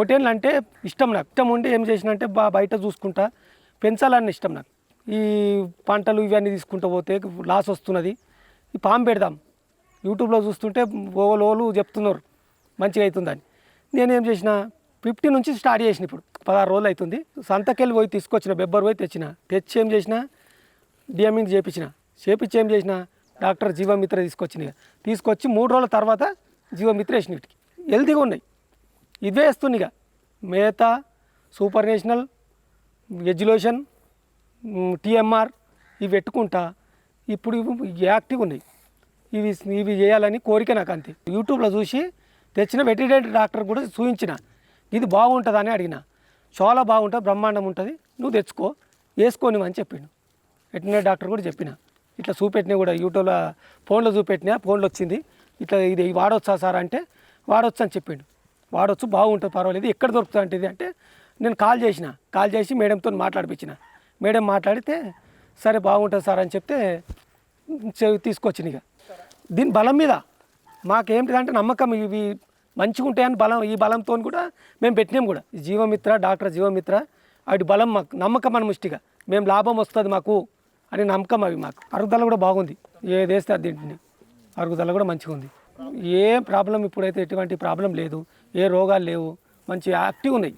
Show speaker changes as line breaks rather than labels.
పొటేన్లు అంటే ఇష్టం నాకు. ఇష్టం ఉండి ఏం చేసిన అంటే బా బయట చూసుకుంటా. పెంచాలని ఇష్టం నాకు. ఈ పంటలు ఇవన్నీ తీసుకుంటూ పోతే లాస్ వస్తున్నది. ఈ పాము పెడదాం. యూట్యూబ్లో చూస్తుంటే ఓవల్ ఓలు చెప్తున్నారు. మంచిగా అవుతుందని. నేనేం చేసిన ఫిఫ్టీ నుంచి స్టార్ట్ చేసిన ఇప్పుడు. పదహారు రోజులు అవుతుంది. సంతకెళ్ళి పోయి తీసుకొచ్చిన బెబ్బర్ పోయి తెచ్చిన. తెచ్చి ఏం చేసిన డిఎమింగ్ చేపించిన. చేపించి ఏం చేసిన డాక్టర్ జీవమిత్ర తీసుకొచ్చిన తీసుకొచ్చి మూడు రోజుల తర్వాత జీవమిత్ర వేసిన వీటికి. హెల్తీగా ఉన్నాయి. ఇవే వేస్తుంది ఇక. మేత సూపర్ నేషనల్ ఎడ్యులేషన్ టీఎంఆర్ ఇవి పెట్టుకుంటా ఇప్పుడు యాక్టివ్ ఉన్నాయి. ఇవి ఇవి చేయాలని కోరిక నాకు అంతే. యూట్యూబ్లో చూసి తెచ్చిన వెటర్నరీ డాక్టర్ కూడా చూపించిన ఇది బాగుంటుందని అడిగిన. చాలా బాగుంటుంది బ్రహ్మాండం ఉంటుంది నువ్వు తెచ్చుకో వేసుకోని అని చెప్పిండు. వెటర్నరీ డాక్టర్ కూడా చెప్పిన. ఇట్లా చూపెట్టినా కూడా యూట్యూబ్లో ఫోన్లో చూపెట్టినా ఫోన్లో వచ్చింది ఇట్లా ఇది వాడొచ్చా సార్ అంటే వాడొచ్చు అని చెప్పిండు. వాడొచ్చు బాగుంటుంది పర్వాలేదు. ఎక్కడ దొరుకుతుంది అంటే ఇది అంటే నేను కాల్ చేసిన కాల్ చేసి మేడంతో మాట్లాడిపించిన. మేడం మాట్లాడితే సరే బాగుంటుంది సార్ అని చెప్తే తీసుకొచ్చిన ఇక. దీని బలం మీద మాకేమిటిదంటే నమ్మకం ఇవి మంచిగా ఉంటాయని బలం ఈ బలంతో కూడా మేము పెట్టినాం కూడా. ఈ జీవమిత్ర డాక్టర్ జీవమిత్ర వాటి బలం మాకు నమ్మకం అని ముష్టిగా. మేము లాభం వస్తుంది మాకు అని నమ్మకం అవి మాకు. అరుగుదల కూడా బాగుంది. ఏది వేస్తే అది తింటుంది అరుగుదల కూడా మంచిగా ఉంది. ఏ ప్రాబ్లం ఇప్పుడైతే ఎటువంటి ప్రాబ్లం లేదు ఏ రోగాలు లేవు మంచి యాక్టివ్ ఉన్నాయి.